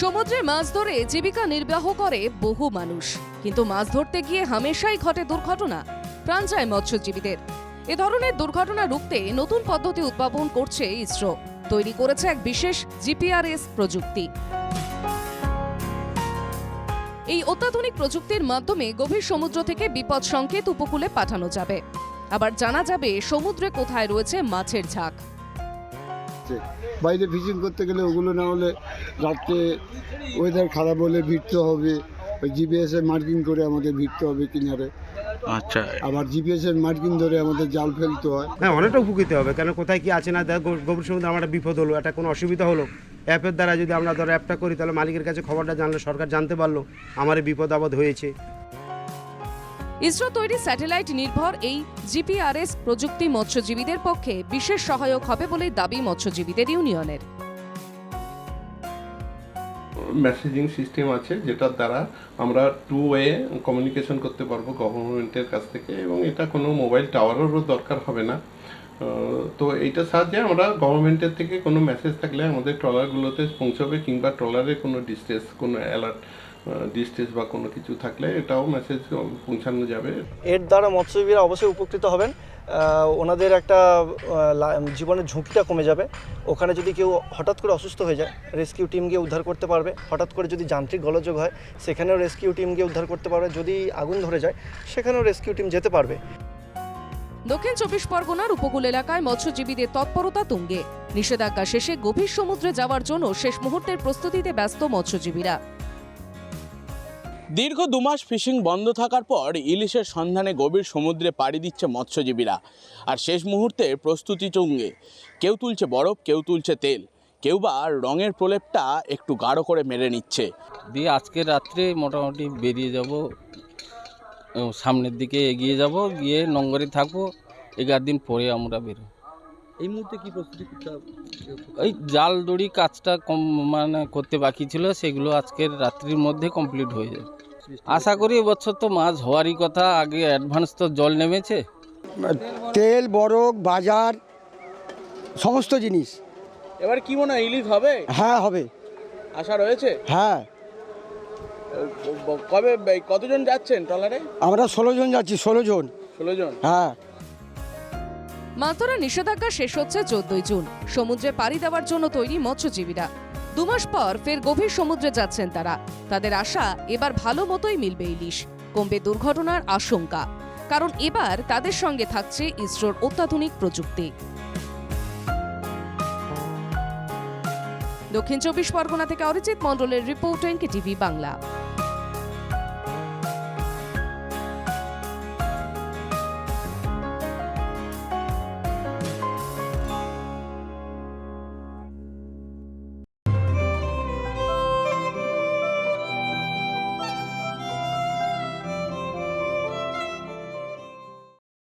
সমুদ্রে মাছ ধরে জীবিকা নির্বাহ করে বহু মানুষ। কিন্তু মাছ ধরতে গিয়ে হামেশাই ঘটে দুর্ঘটনা। প্রাণ যায় মৎস্যজীবীদের। এ ধরনের দুর্ঘটনা রুখতে নতুন পদ্ধতি উদ্ভাবন করছে ইসরো। তৈরি করেছে এক বিশেষ জিপিআরএস প্রযুক্তি। এই অত্যাধুনিক প্রযুক্তির মাধ্যমে গভীর সমুদ্র থেকে বিপদ সংকেত উপকূলে পাঠানো যাবে। আবার জানা যাবে সমুদ্রে কোথায় রয়েছে মাছের ঝাঁক। হচ্ছে। বাইরে ফিশিং করতে গেলে ওগুলো না হলে রাত্রে ওয়েদার খারাপ হলে ভিড়তে হবে। ওই জিপিএস এর মার্কিং করে আমাদের ভিড়তে হবে কিনারে। আচ্ছা। আবার জিপিএস এর মার্কিং ধরে আমাদের জাল ফেলতে হয়। হ্যাঁ অনেকটা উপকৃত হবে। কেন কোথায় কি আছে না দেখ গো- গভীর সমুদ্রে আমার একটা বিপদ হলো একটা কোনো অসুবিধা হলো। অ্যাপের দ্বারা যদি আমরা ধরো অ্যাপটা করি তাহলে মালিকের কাছে খবরটা জানলে সরকার জানতে পারল আমার বিপদ আপদ হয়েছে। ইসরো তৈরি স্যাটেলাইট নির্ভর এই জিপিআরএস প্রযুক্তি মৎস্যজীবীদের পক্ষে বিশেষ সহায়ক হবে বলে দাবি মৎস্যজীবীদের ইউনিয়নের। মেসেজিং সিস্টেম আছে, যেটার দ্বারা আমরা টু ওয়ে কমিউনিকেশন করতে পারব গভর্নমেন্টের কাছ থেকে এবং এটা কোনো মোবাইল টাওয়ারেরও দরকার হবে না। তো এইটার সাহায্যে আমরা গভর্নমেন্টের থেকে কোনো মেসেজ থাকলে আমাদের ট্রলারগুলোতে পৌঁছবে কিংবা ট্রলারে কোনো ডিস্ট্রেস কোনো অ্যালার্ট ডিস্ট্রেস বা কোনো কিছু থাকলে এটাও মেসেজ পৌঁছানো যাবে। এর দ্বারা মৎস্যজীবীরা অবশ্যই উপকৃত হবেন। ওনাদের একটা জীবনের ঝুঁকিটা কমে যাবে। ওখানে যদি কেউ হঠাৎ করে অসুস্থ হয়ে যায় রেস্কিউ টিম গিয়ে উদ্ধার করতে পারবে। হঠাৎ করে যদি যান্ত্রিক গলযোগ হয় সেখানেও রেস্কিউ টিম গিয়ে উদ্ধার করতে পারবে। যদি আগুন ধরে যায় সেখানেও রেস্কিউ টিম যেতে পারবে। দক্ষিণ চব্বিশ পরগনার উপকূল এলাকায় মৎস্যজীবীদের তৎপরতা তুঙ্গে। নিষেধাজ্ঞা শেষে গভীর সমুদ্রে যাওয়ার জন্য শেষ মুহূর্তের প্রস্তুতিতে ব্যস্ত মৎস্যজীবীরা। দীর্ঘ দুমাস ফিশিং বন্ধ থাকার পর ইলিশের সন্ধানে গভীর সমুদ্রে পাড়ি দিচ্ছে মৎস্যজীবীরা। আর শেষ মুহূর্তে প্রস্তুতি চঙ্গে। কেউ তুলছে বরফ কেউ তুলছে তেল। কেউ বা রঙের প্রলেপটা একটু গাঢ় করে মেরে নিচ্ছে। দিয়ে আজকে রাত্রে মোটামুটি বেরিয়ে যাব সামনের দিকে এগিয়ে যাব গিয়ে নঙ্গরে থাকব। এগারো দিন পরে আমরা বেরো এই মুহূর্তে কি প্রস্তুতি করতে হবে? ওই জাল দড়ি কাজটা কম মানে করতে বাকি ছিল সেগুলো আজকের রাত্রির মধ্যে কমপ্লিট হয়ে যাবে। আশা করি এবছর তো মাছ হওয়ারই কথা আগে অ্যাডভান্স তো জল নেমেছে। তেল বরফ বাজার সমস্ত জিনিস। এবার কি মনে হয় ইলিশ হবে? হ্যাঁ হবে। আশা রয়েছে? হ্যাঁ। কবে কতজন যাচ্ছেন ট্রলারে? আমরা ষোলো জন যাচ্ছি ষোলো জন। ষোলো জন? হ্যাঁ। মাছ ধরার নিষেধাজ্ঞা শেষ হচ্ছে চোদ্দই জুন। সমুদ্রে পাড়ি দেওয়ার জন্য তৈরি মৎস্যজীবীরা। দুমাস পর ফের গভীর সমুদ্রে যাচ্ছেন তারা। তাদের আশা এবার ভালো মতোই মিলবে ইলিশ। কমবে দুর্ঘটনার আশঙ্কা। কারণ এবার তাদের সঙ্গে থাকছে ইসরোর অত্যাধুনিক প্রযুক্তি। দক্ষিণ চব্বিশ পরগনা থেকে অরিজিৎ মণ্ডলের রিপোর্ট এনকে টিভি বাংলা।